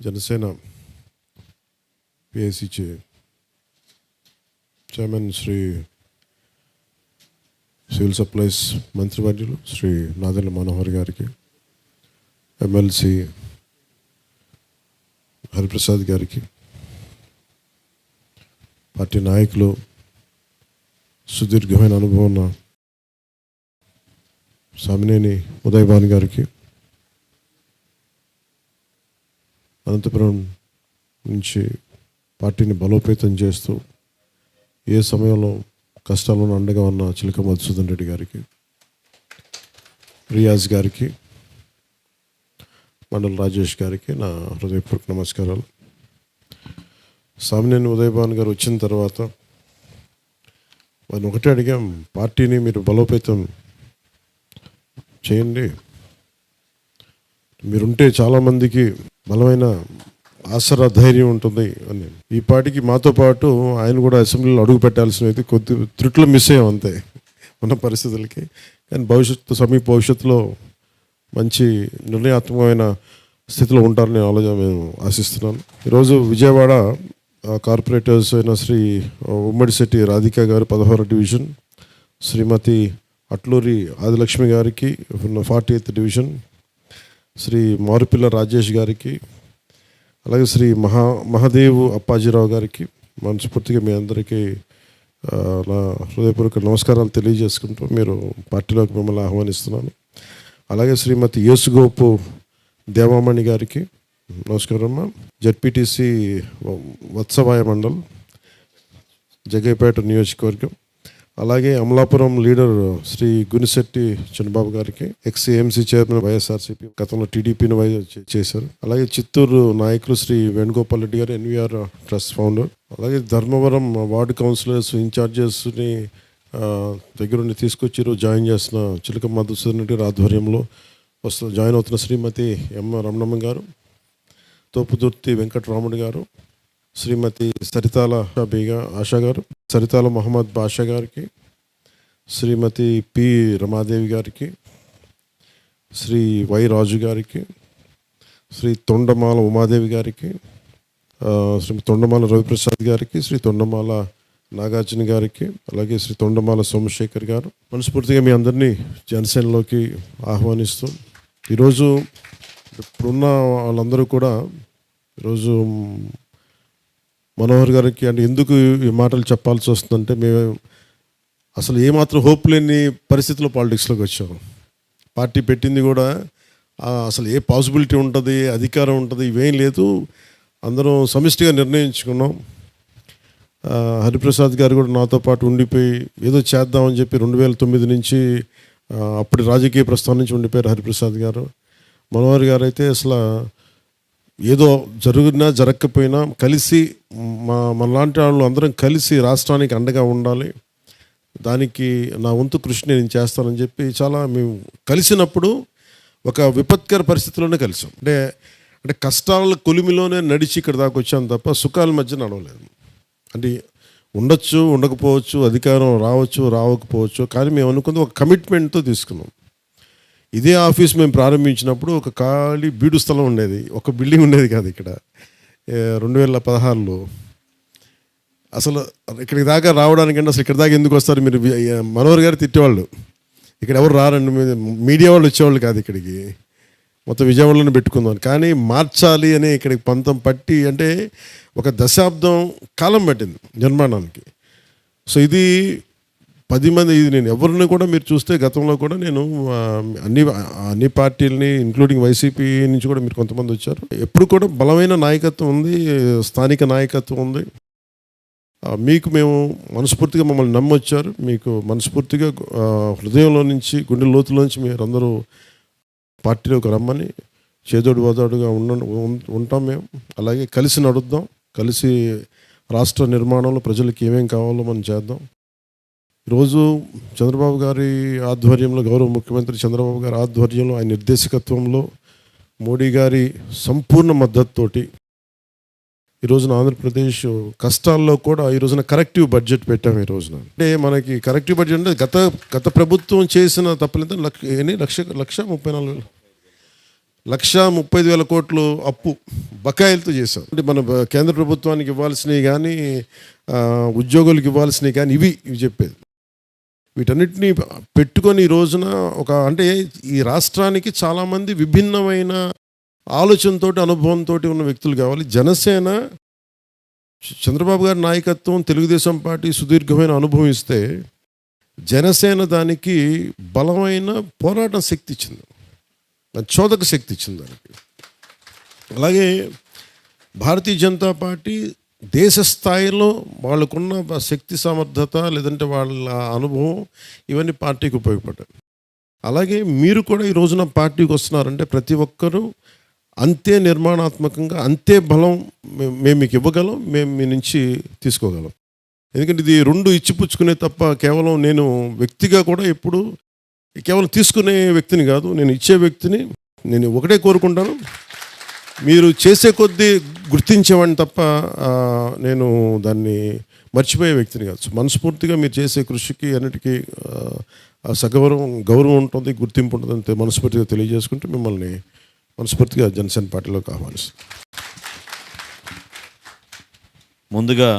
Janasena PIC చే chairman Shri civil supplies మంత్రివర్యులు శ్రీ నాదెల్ల మనోహర్ గారికి ఎమ్మెల్సీ హరిప్రసాద్ గారికి పార్టీ నాయకులు సుదీర్ఘమైన అనుభవం ఉన్న సామినేని ఉదయభాన్ గారికి అనంతపురం నుంచి పార్టీని బలోపేతం చేస్తూ ఏ సమయంలో కష్టాలను అండగా ఉన్న చిలక మధుసూదన్ రెడ్డి గారికి రియాజ్ గారికి మండల రాజేష్ గారికి నా హృదయపూర్వక నమస్కారాలు. సామినేని ఉదయభాన్ గారు వచ్చిన తర్వాత వారిని ఒకటే అడిగాం పార్టీని మీరు బలోపేతం చేయండి. మీరుంటే చాలామందికి బలమైన ఆసరా ధైర్యం ఉంటుంది అని. ఈ పాటికి మాతో పాటు ఆయన కూడా అసెంబ్లీలో అడుగు పెట్టాల్సినవి కొద్ది త్రుట్లు మిస్ అయ్యాం అంతే ఉన్న పరిస్థితులకి. కానీ భవిష్యత్తు సమీప భవిష్యత్తులో మంచి నిర్ణయాత్మకమైన స్థితిలో ఉంటారని ఆలోచన మేము ఆశిస్తున్నాను ఈరోజు విజయవాడ కార్పొరేటర్స్ అయిన శ్రీ ఉమ్మడిశెట్టి రాధిక గారు పదహారు డివిజన్ శ్రీమతి అట్లూరి ఆదిలక్ష్మి గారికి forty eighth division Shri Marupilla Rajesh గారికి అలాగే శ్రీ మహా మహాదేవ్ అప్పాజీరావు గారికి మనస్ఫూర్తిగా మీ అందరికీ నా హృదయపూర్వక నమస్కారాలు తెలియజేసుకుంటూ మీరు పార్టీలోకి మిమ్మల్ని ఆహ్వానిస్తున్నాను. అలాగే శ్రీమతి యేసుగోపు దేవామణి గారికి నమస్కారం అమ్మా. జడ్పీటీసీ వత్సవాయ మండల్ జగైపేట నియోజకవర్గం. అలాగే అమలాపురం లీడర్ శ్రీ గునిశెట్టి చంద్రబాబు గారికి ఎక్స్ ఏఎంసీ చైర్మన్ వైఎస్ఆర్సీపీ గతంలో టీడీపీని వై చేశారు. అలాగే చిత్తూరు నాయకులు శ్రీ వేణుగోపాల్ రెడ్డి గారు ఎన్వీఆర్ ట్రస్ట్ ఫౌండర్. అలాగే ధర్మవరం వార్డు కౌన్సిలర్స్ ఇన్ఛార్జెస్ని దగ్గరుండి తీసుకొచ్చి ఈరోజు జాయిన్ చేసిన చిలక మధుసూదన్ రెడ్డి గారి ఆధ్వర్యంలో వస్తు జాయిన్ అవుతున్న శ్రీమతి ఎం రమణమ్మ గారు తోపుదుర్తి వెంకటరాముడు గారు శ్రీమతి సరితాల బీగా ఆశా గారు సరితాల మహమ్మద్ బాషా గారికి శ్రీమతి పి రమాదేవి గారికి శ్రీ వై రాజు గారికి శ్రీ తొండమాల ఉమాదేవి గారికి శ్రీ తొండమాల రవిప్రసాద్ గారికి శ్రీ తొండమాల నాగార్జున గారికి అలాగే శ్రీ తొండమాల సోమశేఖర్ గారు మనస్ఫూర్తిగా మీ అందరినీ జనసేనలోకి ఆహ్వానిస్తూ ఈరోజు ఇప్పుడున్న వాళ్ళందరూ కూడా ఈరోజు మనోహర్ గారికి అంటే ఎందుకు ఈ మాటలు చెప్పాల్సి వస్తుందంటే మేము అసలు ఏమాత్రం హోప్ లేని పరిస్థితిలో పాలిటిక్స్లోకి వచ్చాము పార్టీ పెట్టింది కూడా అసలు ఏ పాసిబిలిటీ ఉంటుంది అధికారం ఉంటుంది ఇవేం లేదు. అందరం సమిష్టిగా నిర్ణయించుకున్నాం. హరిప్రసాద్ గారు కూడా నాతో పాటు ఉండిపోయి ఏదో చేద్దామని చెప్పి రెండు వేల తొమ్మిది నుంచి అప్పటి రాజకీయ ప్రస్థానం నుంచి ఉండిపోయారు హరిప్రసాద్ గారు. మనోహర్ గారు అయితే అసలు ఏదో జరిగినా జరగకపోయినా కలిసి మా మనలాంటి వాళ్ళు అందరం కలిసి రాష్ట్రానికి అండగా ఉండాలి. దానికి నా వంతు కృషి నేను చేస్తానని చెప్పి చాలా మేము కలిసినప్పుడు ఒక విపత్కర పరిస్థితిలోనే కలిసాం. అంటే అంటే కష్టాల కొలిమిలోనే నడిచి ఇక్కడ దాకా వచ్చాను తప్ప సుఖాల మధ్య నడవలేదు. అంటే ఉండొచ్చు ఉండకపోవచ్చు అధికారం రావచ్చు రావకపోవచ్చు కానీ మేము అనుకుంది ఒక కమిట్మెంట్తో తీసుకున్నాం. ఇదే ఆఫీస్ మేము ప్రారంభించినప్పుడు ఒక ఖాళీ బీడు స్థలం ఉండేది. ఒక బిల్డింగ్ ఉండేది కాదు ఇక్కడ. రెండు వేల పదహారులో. అసలు ఇక్కడికి దాకా రావడానికంటే అసలు ఇక్కడ దాకా ఎందుకు వస్తారు మీరు? మనోహర్ గారు తిట్టేవాళ్ళు. ఇక్కడ ఎవరు రారండి? మీ- మీడియా వాళ్ళు వచ్చేవాళ్ళు కాదు ఇక్కడికి. మొత్తం విజయవాడలోనే పెట్టుకుందాం కానీ మార్చాలి అని ఇక్కడికి పంతం పట్టి అంటే ఒక దశాబ్దం కాలం పట్టింది నిర్మాణానికి. సో ఇది పది మంది ఇది నేను ఎవరిని కూడా మీరు చూస్తే గతంలో కూడా నేను అన్ని అన్ని పార్టీలని ఇంక్లూడింగ్ వైసీపీ నుంచి కూడా మీరు కొంతమంది వచ్చారు. ఎప్పుడు కూడా బలమైన నాయకత్వం ఉంది స్థానిక నాయకత్వం ఉంది. మీకు మేము మనస్ఫూర్తిగా మమ్మల్ని నమ్మొచ్చారు. మీకు మనస్ఫూర్తిగా హృదయంలో నుంచి గుండె లోతులో నుంచి మీరు అందరూ పార్టీలోకి రమ్మని చేదోడు వాదోడుగా ఉండ ఉంటాం మేము. అలాగే కలిసి నడుద్దాం. కలిసి రాష్ట్ర నిర్మాణంలో ప్రజలకు ఏమేం కావాలో మనం చేద్దాం. ఈరోజు చంద్రబాబు గారి ఆధ్వర్యంలో గౌరవ ముఖ్యమంత్రి చంద్రబాబు గారి ఆధ్వర్యంలో ఆయన నిర్దేశకత్వంలో మోడీ గారి సంపూర్ణ మద్దతుతోటి ఈ రోజున ఆంధ్రప్రదేశ్ కష్టాల్లో కూడా ఈ రోజున కరెక్టివ్ బడ్జెట్ పెట్టాం ఈ రోజున. అంటే మనకి కరెక్టివ్ బడ్జెట్ అంటే గత గత ప్రభుత్వం చేసిన తప్పులంతా లక్ష ఎన్ని? లక్ష లక్ష ముప్పై నాలుగు వేలు. లక్ష ముప్పై వేల కోట్లు అప్పు బకాయిలతో చేశాం. అంటే మన కేంద్ర ప్రభుత్వానికి ఇవ్వాల్సినవి కానీ ఉద్యోగులకు ఇవ్వాల్సినవి కానీ ఇవి ఇవి చెప్పేది. వీటన్నిటిని పెట్టుకొని ఈ రోజున ఒక అంటే ఈ రాష్ట్రానికి చాలామంది విభిన్నమైన ఆలోచనతోటి అనుభవంతో ఉన్న వ్యక్తులు కావాలి. జనసేన చంద్రబాబు గారి నాయకత్వం తెలుగుదేశం పార్టీ సుదీర్ఘమైన అనుభవం ఇస్తే జనసేన దానికి బలమైన పోరాటం శక్తి ఇచ్చింది. చోదక శక్తి ఇచ్చింది దానికి. అలాగే భారతీయ జనతా పార్టీ దేశ స్థాయిలో వాళ్ళకున్న శక్తి సమర్థత లేదంటే వాళ్ళ అనుభవం ఇవన్నీ పార్టీకి ఉపయోగపడ్డాయి. అలాగే మీరు కూడా ఈ రోజున పార్టీకి వస్తున్నారంటే ప్రతి ఒక్కరూ అంతే నిర్మాణాత్మకంగా అంతే బలం మేము మీకు ఇవ్వగలం మేము మీ నుంచి తీసుకోగలం. ఎందుకంటే ఇది రెండు ఇచ్చిపుచ్చుకునే తప్ప కేవలం నేను వ్యక్తిగా కూడా ఎప్పుడు కేవలం తీసుకునే వ్యక్తిని కాదు నేను ఇచ్చే వ్యక్తిని నేను ఒకటే కోరుకుంటాను. మీరు చేసే కొద్దీ గుర్తించేవాడిని తప్ప నేను దాన్ని మర్చిపోయే వ్యక్తిని కాదు. మనస్ఫూర్తిగా మీరు చేసే కృషికి అన్నిటికీ సగౌరవం గౌరవం ఉంటుంది గుర్తింపు ఉంటుంది మనస్ఫూర్తిగా తెలియజేసుకుంటూ మిమ్మల్ని మనస్ఫూర్తిగా జనసేన పార్టీలోకి ఆహ్వానిస్తాను ముందుగా